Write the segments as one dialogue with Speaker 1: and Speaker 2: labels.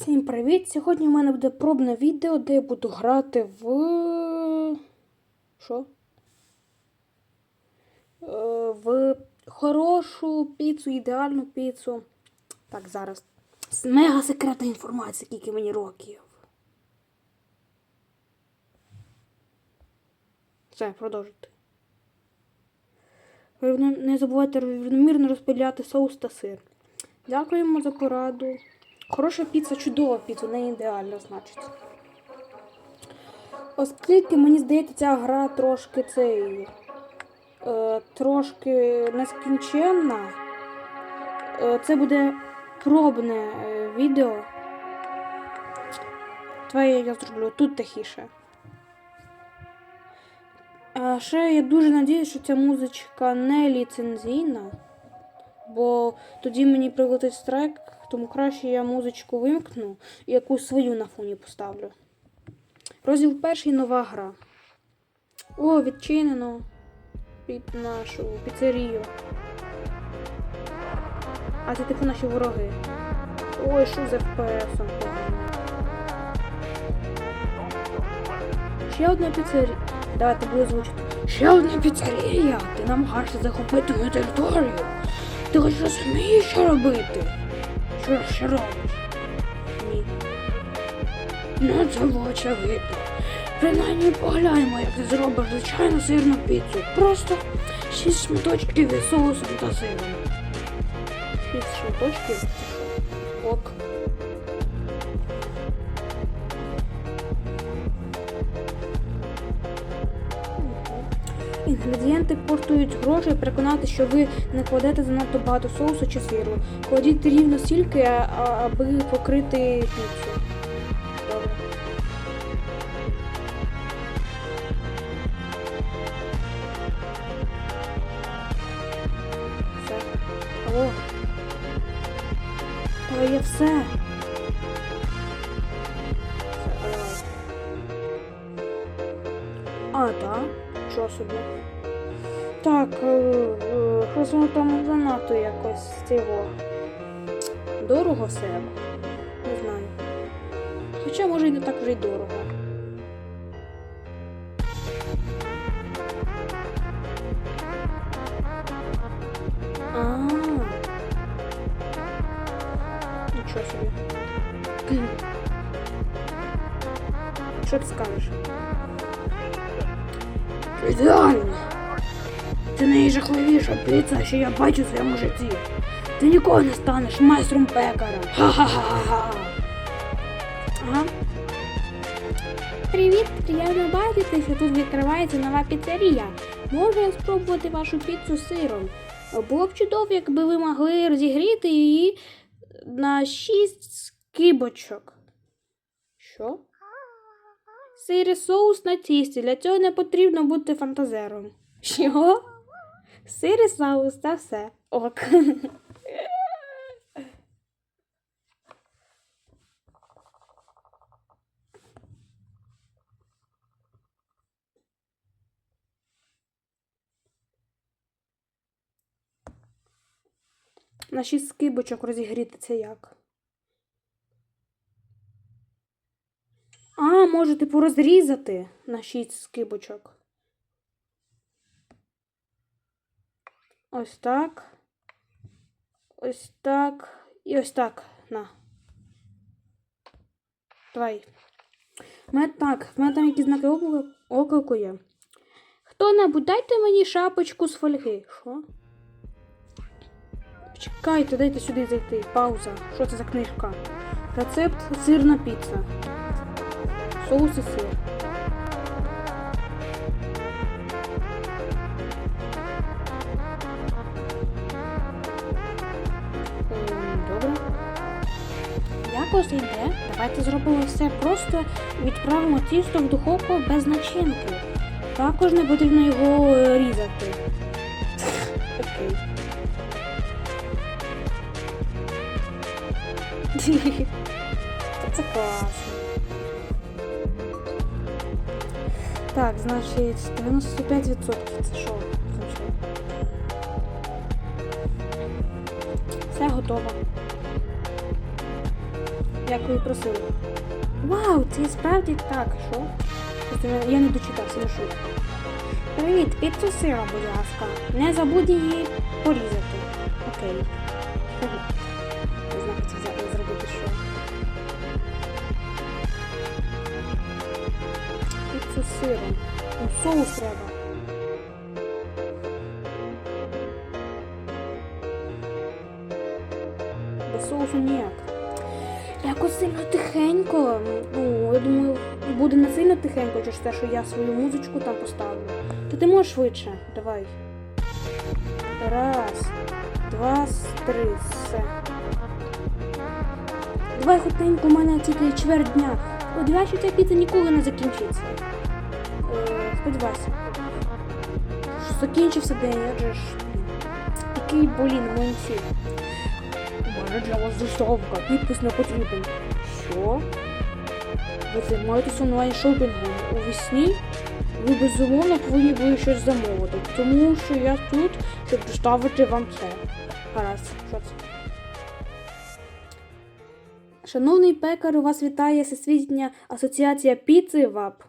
Speaker 1: Всім привіт! Сьогодні у мене буде пробне відео, де я буду грати в. Що? Е, В хорошу піцу, ідеальну піцу. Так, зараз. Мега секретна інформація, скільки мені років. Все, продовжуйте. Не забувайте рівномірно розподіляти соус та сир. Дякуємо за пораду. Хороша піца, чудова піца, не ідеальна, значить. Оскільки мені здається, ця гра трошки цей. Е, трошки нескінченна. Е, це буде пробне е, відео. Твоє я зроблю тут тихіше. А ще я дуже надіюсь, що ця музичка не ліцензійна. Бо тоді мені прилетить страйк, тому краще я музичку вимкну і якусь свою на фоні поставлю. Розділ перший нова гра. О, відчинено під нашу піцерію. А це типу наші вороги. Ой, що з FPS. Ще одна піцерія. Давайте буду звучити. Ще одна піцерія! Ти намагаєшся захопити мою територію. Ти хоч розумієш, що робити? Що, що? Ні. Ну, це очевидно. Принаймні погляньмо, як ти зробиш звичайну сирну піцу. Просто шість шматочків із соусом та сиром. Шість шматочків. Інгредієнти коштують грошей. Переконати, що ви не кладете занадто багато соусу чи сиру. Кладіть рівно стільки, аби покрити піцу. Та є все. А, так? Що собі? Так, е, е, там занадто якось цього. Дорого все. Не знаю. Хоча може і не так вже й дорого. Піца, що я бачу в своєму житті. Ти ніколи не станеш майстром пекарем. Ха-ха-ха-ха. Ага. Привіт, приємно бачити, що тут відкривається нова піцерія. Можу я спробувати вашу піцу з сиром. Було б чудово, якби ви могли розігріти її на шість скибочок. Що? Сир і соус на тісті. Для цього не потрібно бути фантазером. Що? Сир і соус та все. Ок. На шість скибочок розігріти це як? А, може, типу розрізати на шість скибочок. Ось так. Ось так. І ось так. На. Давай. Мене так, в мене там якісь знаки оклику є. Хто-небудь дайте мені шапочку з фольги. Що? Чекайте, дайте сюди зайти. Пауза. Що це за книжка? Рецепт сирна піца. Соус і сир. Якось йде. Давайте зробимо все просто відправимо тісто в духовку без начинки. Також не потрібно його е, різати. Окей. Це класно. Так, значить, 95% це що? Все готово. Як ви просили. Вау, це справді так, що? Я- не дочитався, не шутка. Привіт, піцу з сиром, будь ласка. Не забудь її порізати. Окей. Не знаю, це зробити що. Піцу сиром. Ну, соус треба. Буде не сильно тихенько через те, що я свою музичку там поставлю. Та ти можеш швидше. Давай. Раз, два, три, все. Давай хотенько, у мене тільки чверть дня. Сподіваюся, що ця піца ніколи не закінчиться. Е, сподівайся. Що Закінчився день, адже ж. Який болін, млинці. У мене для вас доставка, підпис не потрібен. Що? Ви займаєтесь онлайн шопінгом у вісні? Ви безумовно повинні були щось замовити, тому що я тут, щоб доставити вам це. Гаразд, що це? Шановний пекар, у вас вітає Всесвітня асоціація піци ВАП.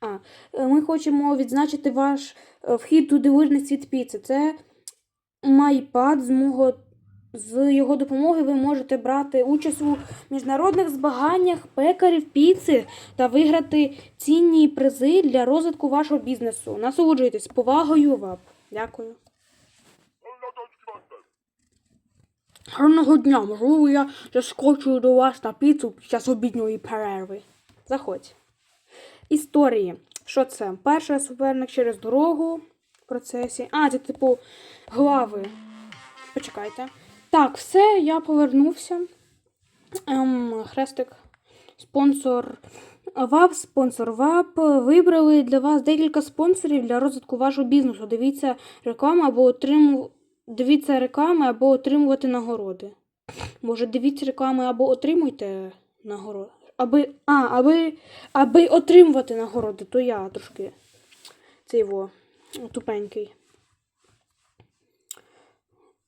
Speaker 1: А, е, ми хочемо відзначити ваш е, вхід у дивижний світ піци. Це майпад з мого з його допомоги ви можете брати участь у міжнародних змаганнях пекарів піци та виграти цінні призи для розвитку вашого бізнесу. Насолоджуйтесь повагою ВАП. Дякую. Гарного дня, можливо, я заскочу до вас на піцу під час обідньої перерви. Заходь. Історії. Що це? Перший суперник через дорогу в процесі. А, це типу глави. Почекайте. Так, все, я повернувся. Ем, хрестик, спонсор ВАП, спонсор ВАП. Вибрали для вас декілька спонсорів для розвитку вашого бізнесу. Дивіться рекламу або отриму... Дивіться реклами або отримувати нагороди. Може, дивіться реклами або отримуйте нагороди. Аби, а, аби, аби отримувати нагороди, то я трошки цей во тупенький.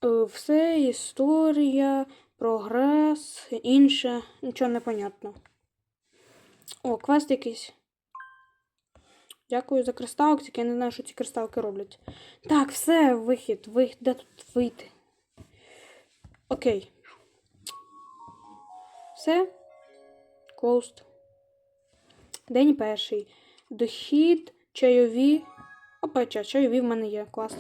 Speaker 1: Е, Все, історія, прогрес, інше, нічого не понятно. О, квест якийсь. Дякую за кристалки, тільки я не знаю, що ці кристалки роблять. Так, все, вихід, вихід, де тут вийти? Окей. Все. Closed. День перший. Дохід, чайові. Опа, ча- чайові в мене є. Клас.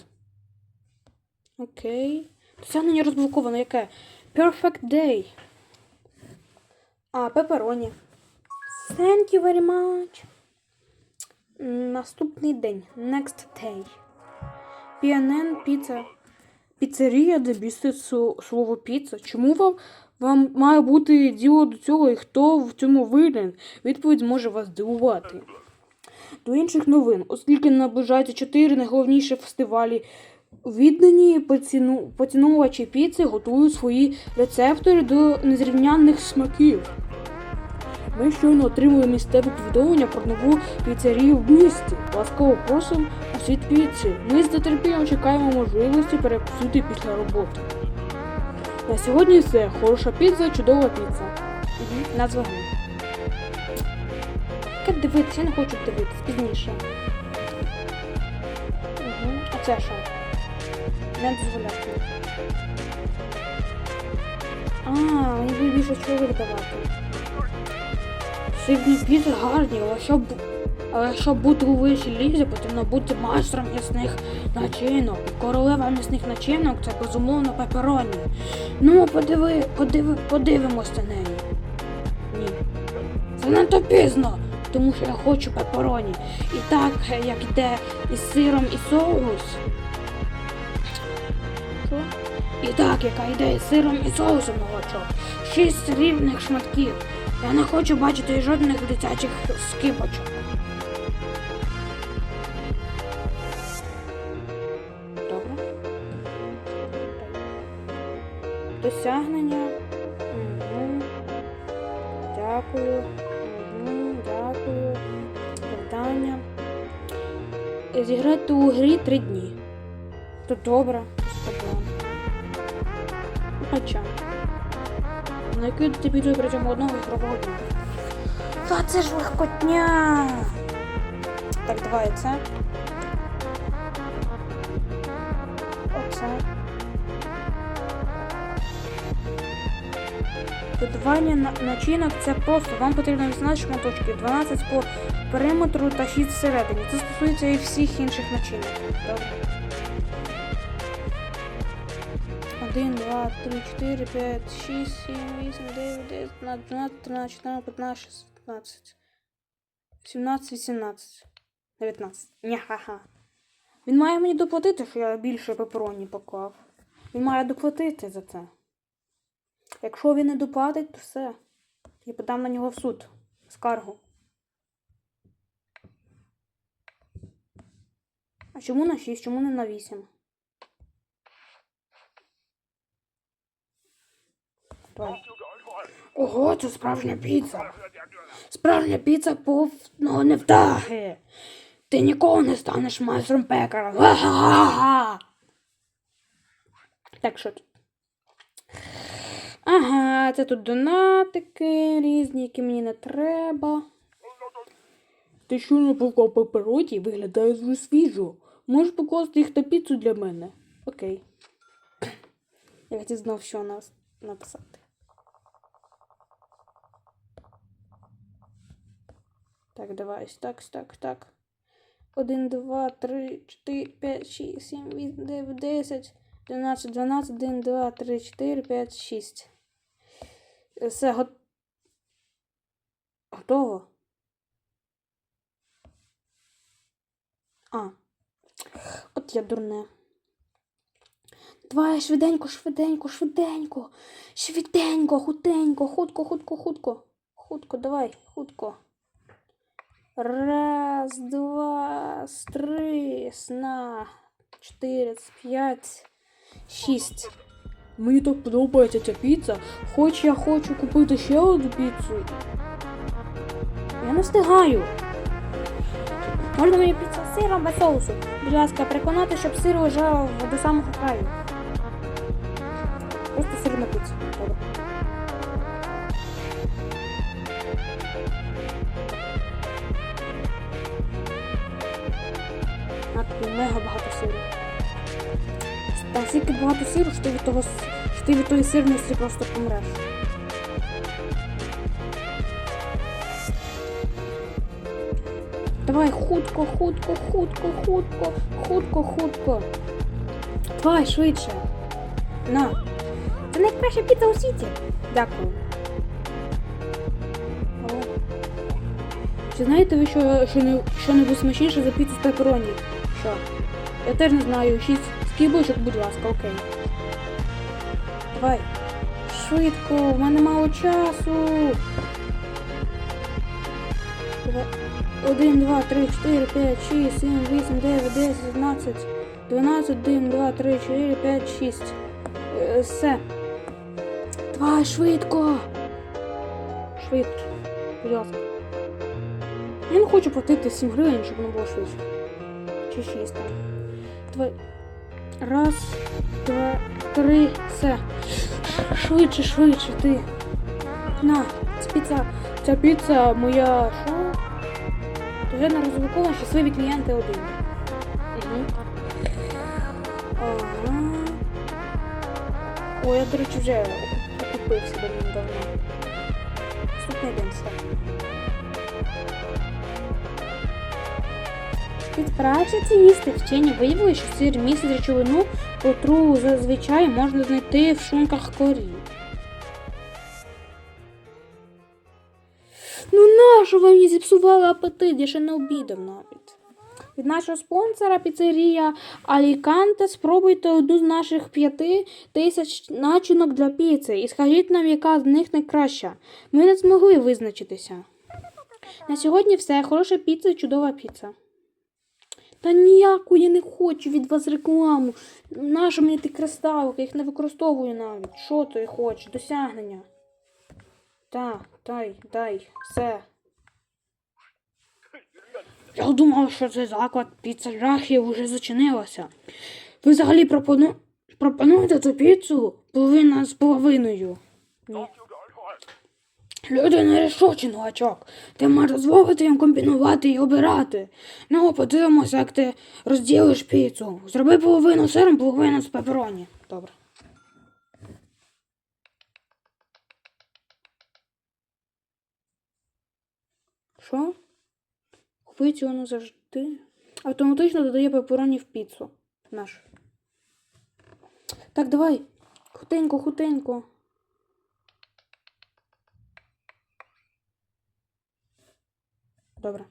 Speaker 1: Окей. Досягнення розблоковано яке? Perfect day. А, пепероні. Thank you very much. Наступний день. Next day. PNN піца. Піцерія, де містить слово піца. Чому вам, вам має бути діло до цього і хто в цьому винен? Відповідь може вас здивувати. До інших новин, оскільки наближаються чотири найголовніші фестивалі, віддані поціну, поціновувачі піци готують свої рецептори до незрівнянних смаків. Ми щойно отримали місцеве повідомлення про нову піцерію в місті. Ласкаво просимо у світ піци. Ми з нетерпінням чекаємо можливості перекусити після роботи. На сьогодні все. Хороша піца, чудова піца. Угу. Назва гри. Як дивитися? Я не хочу дивитися пізніше. Угу. А це що? Не дозволяти. А, мені буде більше чого видавати. Сьогодні піци гарні, але щоб, але щоб бути у вищій лізі, потрібно бути майстром м'ясних начинок. Королева м'ясних начинок це безумовно пепероні. Ну, подиви, подиви, подивимось на неї. Ні. Це надто пізно, тому що я хочу пепероні. І так, як іде із сиром і соус. Так, яка йде із сиром і соусом молочок. Шість рівних шматків. Я не хочу бачити жодних дитячих скипочок. Добре. Досягнення. Угу. Дякую. Угу. Дякую. Завдання. Зіграти у грі три дні. То добре, Хоча. накидати піду протягом одного ігрового дня. Та це ж легкотня. Так, давай це. Оце. Додавання начинок це просто. Вам потрібно 18 шматочків, 12 по периметру та 6 всередині. Це стосується і всіх інших начинок. Добре. 1, 2, 3, 4, 5, 6, 7, 8, 9, 10, 12, 12, 13, 14, 15, 16, 17, 18, 19. Няха-ха. Він має мені доплатити, що я більше пепероні поклав. Він має доплатити за це. Якщо він не доплатить, то все. Я подам на нього в суд. Скаргу. А чому на 6? Чому не на 8? Давай. Ого, це справжня піца. Справжня піца повного невдаги. Ти ніколи не станеш майстром пекаря. Га-га-га-га. Так, що тут? Ага, це тут донатики різні, які мені не треба. Ти щойно поклав папероті виглядає дуже свіжо. Можеш покласти їх на піцу для мене? Окей. Я хотів знов що нас написати. Так, давай, так, так, так. 1, 2, 3, 4, 5, 6, 7, 8, 9, 10, 11, 12, 1, 2, 3, 4, 5, 6. Е, Все, го... готово. А. От я дурне. Давай, швиденько, швиденько, швиденько. Швиденько, хутенько, хутко, хутко, хутко. Хутко, давай, хутко. Раз, два, три, сна, чотири, п'ять, шість. Мені так подобається ця піца. Хоч я хочу купити ще одну піцу. Я не встигаю. Можна мені піца з сиром без соусу? Будь ласка, переконати, щоб сир лежав до самого краю. Просто сирна піца. Добре. якщо багато сиру, що ти від того що ти від тої сирності просто помреш. Давай хутко, хутко, хутко, хутко, хутко, хутко. Давай швидше. На. Це найкраща піца у світі. Дякую. Чи знаєте ви що що, що небудь смачніше за піцу з пеппероні? Що? Я теж не знаю, 6. Кібочок, будь ласка, окей. Давай. Швидко, в мене мало часу. Два. 1, 2, 3, 4, 5, 6, 7, 8, 9, 10, 11, 12, 1, 2, 3, 4, 5, 6. Все. Давай, швидко. Швидко. Будь ласка. Я не хочу платити 7 гривень, щоб воно було швидше. Чи 6 там. Давай. Раз, два, три, все. Швидше, швидше, ти. На, це піца. Ця піца моя. Вже не розраховано щасливі клієнти один. Ага. О, я, до речі, вже купив себе недавно. Наступний день став. Від праці їсти вчені виявили, що сир містить речовину, котру зазвичай можна знайти в шлунках корів. Ну нащо ви мені зіпсували апетит? Я ще не обідав навіть. Від нашого спонсора піцерія Аліканте спробуйте одну з наших п'яти тисяч начинок для піци і скажіть нам, яка з них найкраща. Ми не змогли визначитися. На сьогодні все. Хороша піца, чудова піца. Та ніяку я не хочу від вас рекламу. Нащо мені ті кристалики? Я їх не використовую навіть. Що ти хочеш? Досягнення. Так, дай, дай, все. Я думав, що цей заклад піца жахів вже зачинилася. Ви взагалі пропону... пропонуєте цю піцу половина з половиною. Ні. Люди нерішучі, новачок. Ти маєш дозволити їм комбінувати і обирати. Ну, подивимося, як ти розділиш піцу. Зроби половину сиром, половину з пепероні. Добре. Що? Купити воно завжди. Автоматично додає пепероні в піцу. Наш. Так, давай. Хутенько, хутенько. Добре.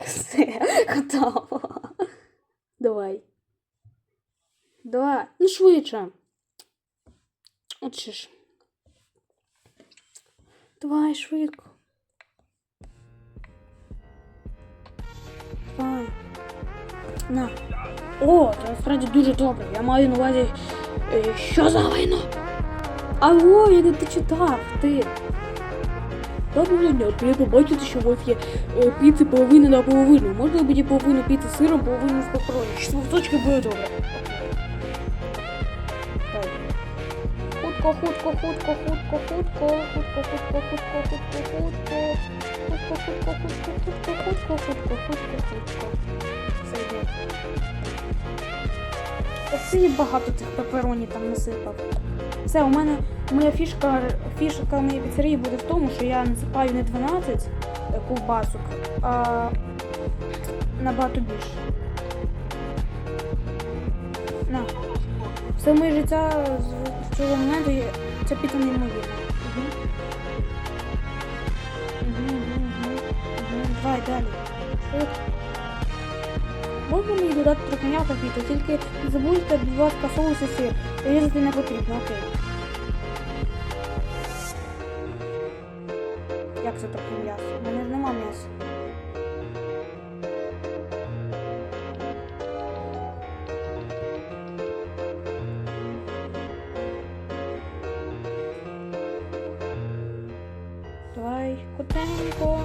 Speaker 1: Все, готово. Давай. Давай. Ну швидше. От ще ж. Давай, швидко. Давай. На. О, це насправді дуже добре. Я маю на увазі. е, Що за вино? Алло, я не дочитав, ти. Доброго дня, приємно бачити, що у вас є е, піци половина на половину. Можна мені половину піци з сиром, половину з пепероні? Шісточки буде добре. Хутко, хутко, хутко, хутко, хутко, хутко, хутко, хутко, хутко, хутко. Хутко, хутко, хутко, хутко, хутко, хутко, хутко, хутко. Все йде. Оце є багато цих пепероні там насипав. Все, у мене моя фішка, фішка моєї піцерії буде в тому, що я насипаю не 12 ковбасок, а набагато більше. На. Все моє життя з цього моменту є- ця піца додати трохи тільки забудьте, будь ласка, соус і сир. Різати не потрібно, окей. Як це трохи м'яса? У мене ж нема м'яса. Давай, котенько.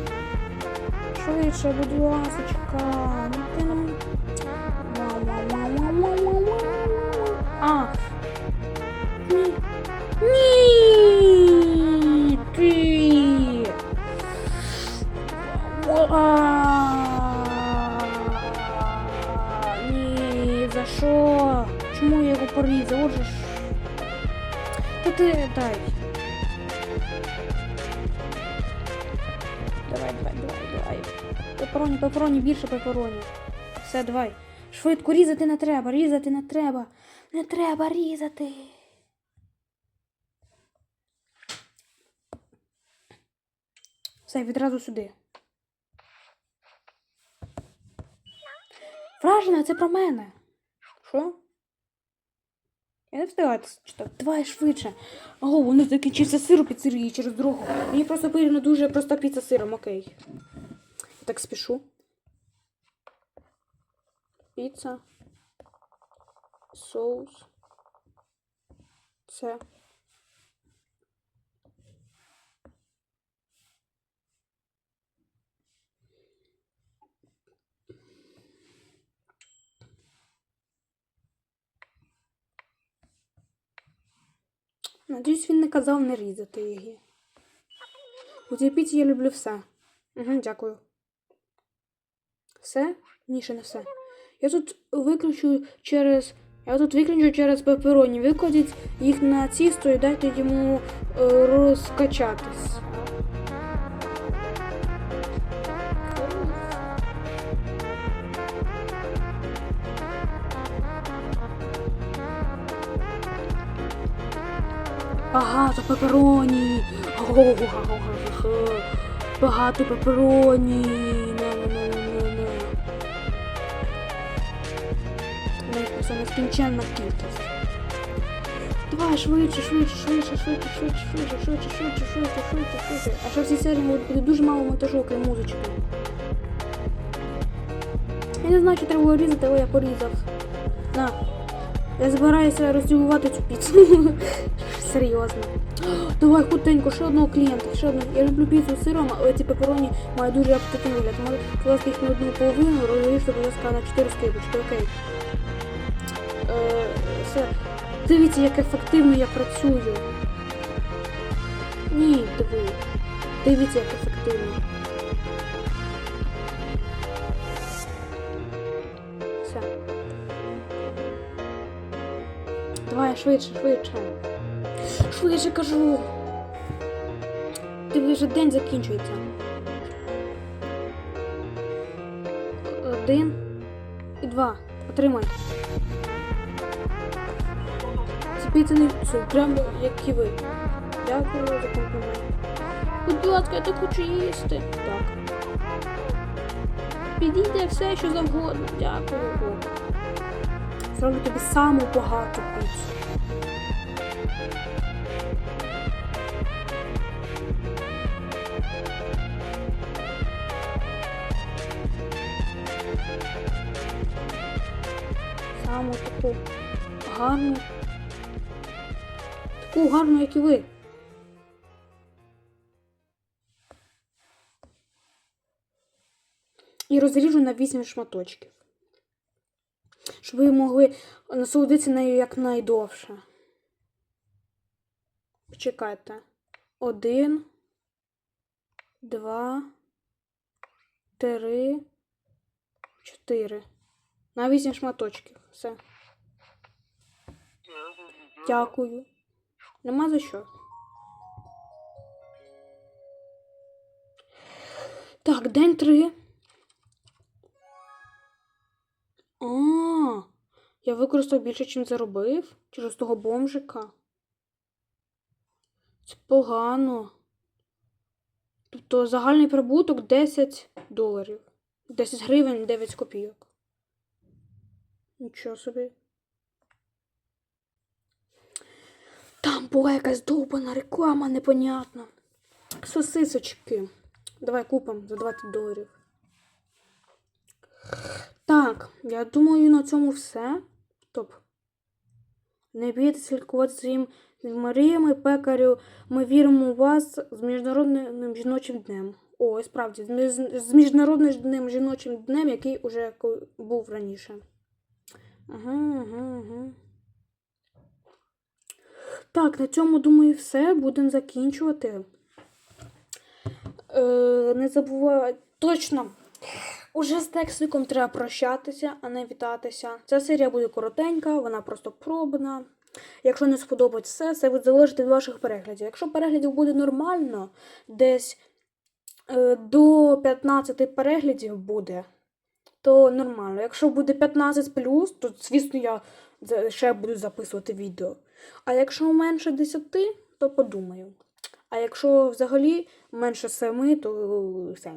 Speaker 1: Швидше, будь ласочка. Ти. Давай, давай, давай, давай. Пепероні, пепероні, більше пепероні. Все, давай. Швидко різати не треба, різати не треба. Не треба різати. Все, відразу сюди. Вражена, це про мене. Що? Я не встигаю це читати. Давай швидше. Ого, воно закінчився сиру піцерії через дорогу. Мені просто потрібно дуже просто піца сиром, окей. Я так спішу. Піца. Соус. Це. Надіюсь, він не казав не різати її. У цій піці я люблю все. Угу, дякую. Все? Ні, ще не все. Я тут виключу через. Я тут виключу через пепероні. Викладіть їх на тісто і дайте йому е, розкачатись. Багато пепероні. Багато пепероні. Не-не-не-не-не. У нескінченна кількість. Давай швидше, швидше, швидше, швидше, швидше, швидше, швидше, швидше, швидше, швидше, швидше. А ще в цій серії буде дуже мало монтажу, крім музички. Я не знаю, чи треба різати, але я порізав. На. Я збираюся розділувати цю піцу. Серйозно. Давай хутенько, ще одного клієнта, ще одного. Я люблю піцу з сиром, але ці пепероні мають дуже апетитний вигляд. Може, ласка, їх на одну половину, розріжте, будь ласка, на 4 скибочки, окей. Е, все. Дивіться, як ефективно я працюю. Ні, диви. Дивіться, як ефективно. Все. Давай швидше, швидше. Швидше кажу. Диви, вже день закінчується. Один і два. Отримай. Це піца не це прямо як і ви. Дякую за комплімент. Будь ласка, я так хочу їсти. Так. Підійде все, що завгодно. Дякую. Зроблю тобі саму багату піцу. Таку гарну. Таку гарну, як і ви. І розріжу на 8 шматочків. Щоб ви могли насолодитися нею якнайдовше. Почекайте. Один, два, три, чотири. На 8 шматочків. Все. Дякую. Нема за що. Так, день три. А, я використав більше, ніж заробив через того бомжика. Це погано. Тобто загальний прибуток 10 доларів. 10 гривень 9 копійок. Нічого собі. Там була якась довбана реклама, непонятна. Сосисочки. Давай купимо за 20 доларів. Так, я думаю, на цьому все. Стоп. Не бійтеся слідкувати своїм мріями, пекарю. Ми віримо у вас з Міжнародним жіночим днем. О, справді, з між- з Міжнародним жіночим днем, який уже був раніше. Ага, ага, ага. Так, на цьому, думаю, все. Будемо закінчувати. Е, не забувай. Точно. Уже з текстиком треба прощатися, а не вітатися. Ця серія буде коротенька, вона просто пробна. Якщо не сподобається все, це буде залежати від ваших переглядів. Якщо переглядів буде нормально, десь е, до 15 переглядів буде, то нормально. Якщо буде 15 то звісно я ще буду записувати відео. А якщо менше 10, то подумаю. А якщо взагалі менше 7, то все.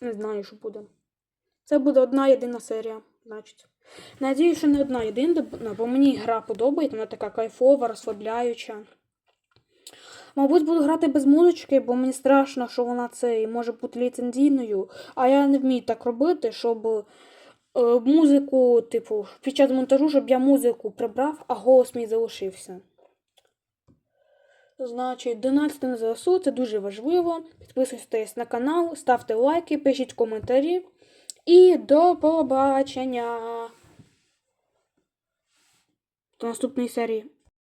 Speaker 1: Не знаю, що буде. Це буде одна єдина серія, значить. Надію, що не одна єдина, бо мені гра подобається, вона така кайфова, розслабляюча. Мабуть, буду грати без музички, бо мені страшно, що вона це може бути ліцензійною. А я не вмію так робити, щоб музику, типу, під час монтажу, щоб я музику прибрав, а голос мій залишився. Значить, донатьте на ЗСУ це дуже важливо. Підписуйтесь на канал, ставте лайки, пишіть коментарі. І до побачення! До наступної серії.